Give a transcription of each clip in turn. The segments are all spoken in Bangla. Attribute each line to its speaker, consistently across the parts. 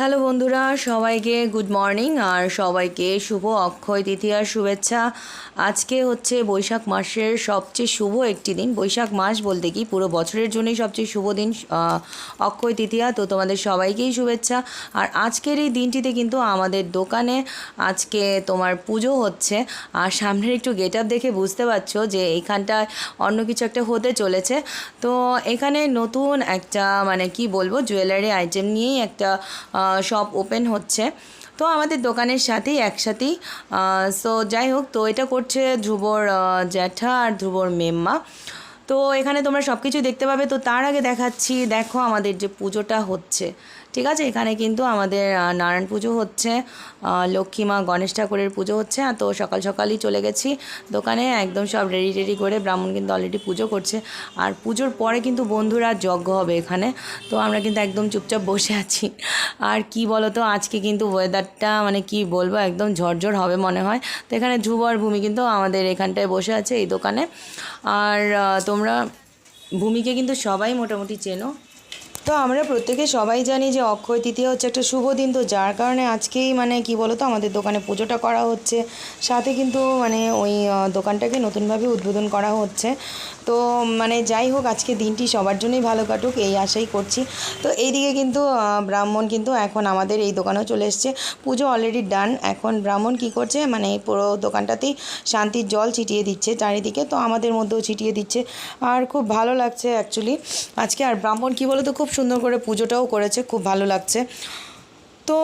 Speaker 1: হ্যালো বন্ধুরা, সবাইকে গুড মর্নিং আর সবাইকে শুভ অক্ষয় তৃতীয়ার শুভেচ্ছা। আজকে হচ্ছে বৈশাখ মাসের সবচেয়ে শুভ একটি দিন। বৈশাখ মাস বলতে কি? পুরো বছরের জন্যই সবচেয়ে শুভ দিন অক্ষয় তৃতীয়া। তো তোমাদের সবাইকেই শুভেচ্ছা। আর আজকের এই দিনটিতে কিন্তু আমাদের দোকানে আজকে তোমার পুজো হচ্ছে। আর সামনের একটু গেট আপ দেখে বুঝতে পারছ যে এইখানটায় অন্য কিছু একটা হতে চলেছে। তো এখানে নতুন একটা মানে কি বলব, জুয়েলারি আইটেম নিয়েই একটা শপ ওপেন হচ্ছে। তো আমাদের দোকানের সাথেই, একসাথেই সো যাই হোক, তো এটা করছে ধ্রুবর জ্যাঠা আর ধ্রুবর মেম্মা। তো এখানে তোমরা সব কিছু দেখতে পাবে। তো তার আগে দেখাচ্ছি, দেখো আমাদের যে পুজোটা হচ্ছে। ঠিক আছে? এখানে কিন্তু আমাদের নারায়ণ পুজো হচ্ছে লক্ষ্মী মা গণেশ ঠাকুরের পুজো হচ্ছে তো সকাল সকালই চলে গেছি দোকানে, একদম সব রেডি টেডি করে ব্রাহ্মণ কিন্তু অলরেডি পুজো করছে। আর পুজোর পরে কিন্তু বন্ধুরা যজ্ঞ হবে এখানে, তো আমরা কিন্তু একদম চুপচাপ বসে আছি। আর কি বলো তো আজকে কিন্তু ওয়েদারটা মানে কি বলব, একদম ঝরঝর হবে মনে হয়। তো এখানে আর ভূমি কিন্তু আমাদের এখানটায় বসে আছে এই দোকানে। আর তোমরা ভূমিকে কিন্তু সবাই মোটামুটি চেনো। তো আমরা প্রত্যেকে সবাই জানি যে অক্ষয় তৃতীয়া হচ্ছে একটা শুভ দিন। তো যার কারণে আজকেই মানে কি বলতো, আমাদের দোকানে পুজোটা করা হচ্ছে। সাথে কিন্তু মানে ওই দোকানটাকে নতুনভাবে উদ্বোধন করা হচ্ছে। তো মানে যাই হোক, আজকে দিনটি সবার জন্যই ভালো কাটুক, এই আশাই করছি। তো এইদিকে কিন্তু ব্রাহ্মণ কিন্তু এখন আমাদের এই দোকানেও চলে এসছে। পুজো অলরেডি ডান এখন ব্রাহ্মণ কি করছে মানে এই পুরো দোকানটাতেই শান্তির জল ছিটিয়ে দিচ্ছে চারিদিকে। তো আমাদের মধ্যেও ছিটিয়ে দিচ্ছে। আর খুব ভালো লাগছে অ্যাকচুয়ালি আজকে আর ব্রাহ্মণ কী বলো তো খুব সুন্দর করে পুজোটাও করেছে, খুব ভালো লাগছে। তো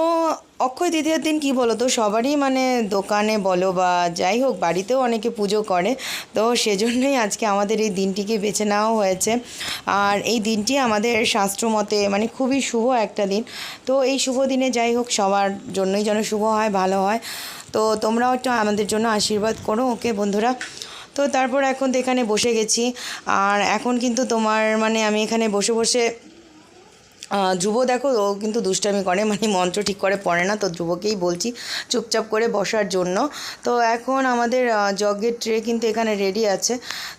Speaker 1: অক্ষয় তৃতীয়ার দিন কি বলো তো? সবারই মানে দোকানে বলো বা যাই হোক, বাড়িতেও অনেকে পুজো করে। তো সেজন্যই আজকে আমাদের এই দিনটিকে বেছে নেওয়া হয়েছে। আর এই দিনটি আমাদের শাস্ত্র মতে মানে খুবই শুভ একটা দিন। তো এই শুভ দিনে যাই হোক, সবার জন্যই যেন শুভ হয়, ভালো হয়। তো তোমরাও একটু আমাদের জন্য আশীর্বাদ করো ওকে বন্ধুরা। তো তারপর এখন তো এখানে বসে গেছি। আর এখন কিন্তু তোমার মানে আমি এখানে বসে বসে ধ্রুব দেখো, ও কিন্তু দুষ্টামি করে মানে মন্ত্র ঠিক করে পড়ে না, তো ধ্রুবকেই বলছি চুপচাপ করে বসার জন্য। তো এখন আমাদের যজ্ঞের ট্রে কিন্তু এখানে রেডি আছে।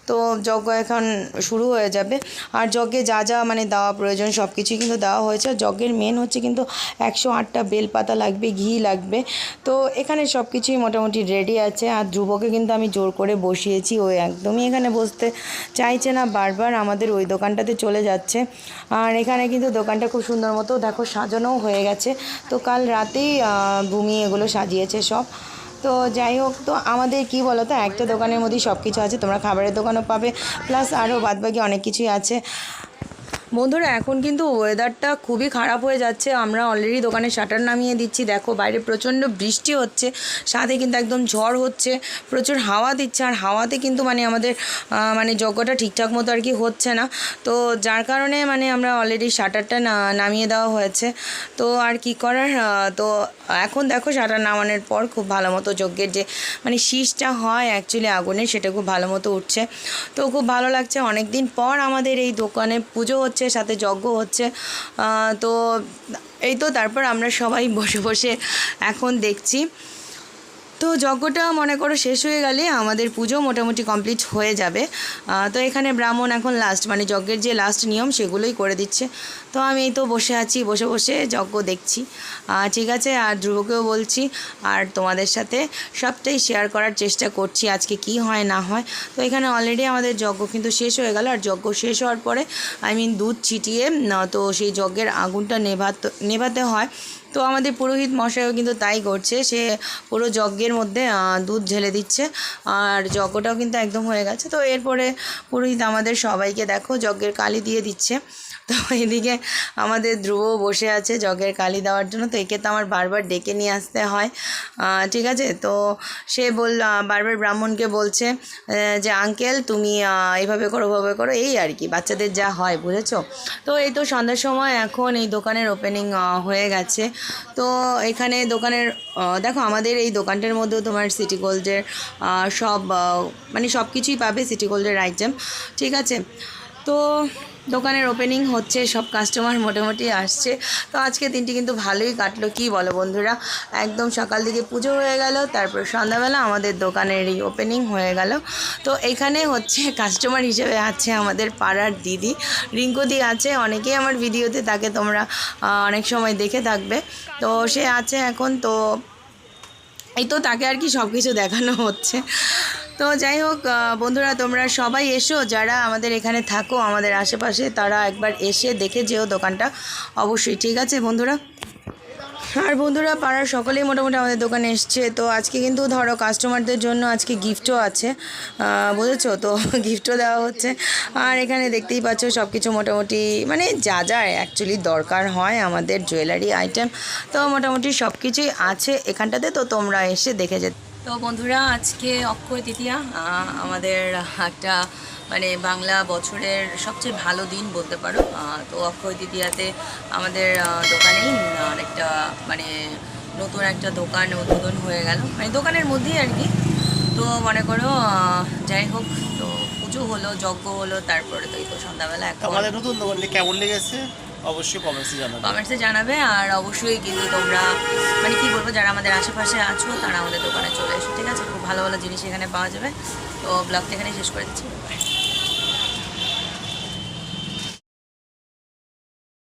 Speaker 1: তো যজ্ঞ এখন শুরু হয়ে যাবে। আর যজ্ঞে যা যা মানে দেওয়া প্রয়োজন সব কিছুই কিন্তু দেওয়া হয়েছে। যজ্ঞের মেন হচ্ছে কিন্তু একশো আটটা বেলপাতা লাগবে, ঘি লাগবে। তো এখানে সব কিছুই মোটামুটি রেডি আছে। আর ধ্রুবকে কিন্তু আমি জোর করে বসিয়েছি, ও একদমই এখানে বসতে চাইছে না। বারবার আমাদের ওই দোকানটাতে চলে যাচ্ছে। আর এখানে কিন্তু দোকানটা খুব সুন্দর মতো দেখো, সাজানোও হয়ে গেছে। তো কাল রাতেই ভূমি এগুলো সাজিয়েছে সব। তো যাই হোক, তো আমাদের কি বলো তো একটা দোকানের মধ্যেই সব কিছু আছে, তোমরা খাবারের দোকানও পাবে। প্লাস আরও বাদবাকি অনেক কিছুই আছে। বন্ধুরা, এখন কিন্তু ওয়েদারটা খুবই খারাপ হয়ে যাচ্ছে। আমরা অলরেডি দোকানে শাটার নামিয়ে দিচ্ছি। দেখো, বাইরে প্রচণ্ড বৃষ্টি হচ্ছে। সাথে কিন্তু একদম ঝড় হচ্ছে। প্রচুর হাওয়া দিচ্ছে। আর হাওয়াতে কিন্তু মানে আমাদের মানে যজ্ঞটা ঠিকঠাক মতো আর কি হচ্ছে না। তো যার কারণে মানে আমরা অলরেডি শাটারটা নামিয়ে দেওয়া হয়েছে। তো আর কি করার? তো এখন দেখো শাটার নামানোর পর খুব ভালো মতো যজ্ঞের যে মানে শীষটা হয় অ্যাকচুয়ালি আগুনে, সেটা খুব ভালো মতো উঠছে। তো খুব ভালো লাগছে। অনেক দিন পর আমাদের এই দোকানে পুজো হচ্ছে। সাথে যজ্ঞ হচ্ছে। তো এই তো তারপর আমরা সবাই বসে বসে এখন দেখছি। তো যজ্ঞটা মনে করো শেষ হয়ে গেলে আমাদের পুজো মোটামুটি কমপ্লিট হয়ে যাবে। তো এখানে ব্রাহ্মণ এখন লাস্ট মানে যজ্ঞের যে লাস্ট নিয়ম সেগুলোই করে দিচ্ছে। তো আমি এই তো বসে আছি, বসে বসে যজ্ঞ দেখছি। ঠিক আছে, আর ধ্রুবকেও বলছি, আর তোমাদের সাথে সবটাই শেয়ার করার চেষ্টা করছি, আজকে কি হয়, না হয়। তো এখানে অলরেডি আমাদের যজ্ঞ কিন্তু শেষ হয়ে গেল, আর যজ্ঞ শেষ হওয়ার পরে আই মিন দুধ ছিটিয়ে তো সেই যজ্ঞের আগুনটা নেভাতে নেভাতে হয়। তো আমাদের পুরোহিত মশাইও কিন্তু তাই করছে। সে পুরো যজ্ঞের মধ্যে দুধ ঢেলে দিচ্ছে। আর যজ্ঞটাও কিন্তু একদম হয়ে গেছে। তো এরপরে পুরোহিত আমাদের সবাইকে দেখো, যজ্ঞের কালি দিয়ে দিচ্ছে। তো এদিকে আমাদের ধ্রুব বসে আছে জগের কালি দেওয়ার জন্য। তো একে তো আমার বারবার ডেকে নিয়ে আসতে হয়। ঠিক আছে? তো সে বল বারবার ব্রাহ্মণকে বলছে যে, আঙ্কেল, তুমি এইভাবে করো, ওভাবে করো, এই আর কি, বাচ্চাদের যা হয়, বুঝেছ? তো এই তো সন্ধ্যার সময় এখন এই দোকানের ওপেনিং হয়ে গেছে। তো এখানে দোকানের দেখো, আমাদের এই দোকানটার মধ্যেও তোমার সিটি গোল্ডের সব মানে সব কিছুই পাবে সিটি গোল্ডের আইটেম ঠিক আছে? তো দোকানের ওপেনিং হচ্ছে, সব কাস্টমার মোটামুটি আসছে। তো আজকে দিনটি কিন্তু ভালোই কাটলো, কি বলো বন্ধুরা? একদম সকাল দিকে পুজো হয়ে গেল, তারপর সন্ধ্যাবেলা আমাদের দোকানেরই ওপেনিং হয়ে গেল। তো এখানে হচ্ছে কাস্টমার হিসেবে আছে আমাদের পাড়ার দিদি। রিঙ্কুদি আছে, অনেকেই আমার ভিডিওতে তাকে তোমরা অনেক সময় দেখে থাকবে। তো সে আছে এখন, তো এই তো তাকে আর কি সব কিছু দেখানো হচ্ছে। তো যাই হোক বন্ধুরা, তোমরা সবাই এসো, যারা আমাদের এখানে থাকো, আমাদের আশেপাশে, তারা একবার এসে দেখে যেও দোকানটা। অবশ্যই, ঠিক আছে বন্ধুরা? আর বন্ধুরা, পাড়ার সকলেই মোটামুটি আমাদের দোকানে এসছে। তো আজকে কিন্তু ধরো কাস্টমারদের জন্য আজকে গিফটও আছে। বুঝেছ? তো গিফটও দেওয়া হচ্ছে। আর এখানে দেখতেই পাচ্ছ সব কিছু মোটামুটি মানে যা যা অ্যাকচুয়ালি দরকার হয় আমাদের জুয়েলারি আইটেম তো মোটামুটি সব কিছুই আছে এখানটাতে। তো তোমরা এসে দেখে যেতে তো বন্ধুরা, আজকে অক্ষয় তৃতীয়া আমাদের একটা মানে বাংলা বছরের সবচেয়ে ভালো দিন বলতে পারো। তো অক্ষয় তৃতীয়াতে আমাদের দোকানেই অনেকটা মানে নতুন একটা দোকান উদ্বোধন হয়ে গেল। মানে দোকানের মধ্যেই আর কি। তো মনে করো যাই হোক, তো পুজো হলো, যজ্ঞ হলো, তারপরে তো এই তো সন্ধ্যাবেলা
Speaker 2: আমাদের নতুন দোকানটি কেমন লেগেছে? অবশ্যই কমেন্টসে জানাবে।
Speaker 1: কমেন্টসে জানাবে, আর অবশ্যই কিন্তু তোমরা মানে কি বলব, যারা আমাদের আশেপাশে আছো, তারা আমাদের দোকানে চলে এসো, ঠিক আছে? খুব ভালো ভালো জিনিস এখানে পাওয়া যাবে। তো ব্লগটা এখানে শেষ করে দিচ্ছি।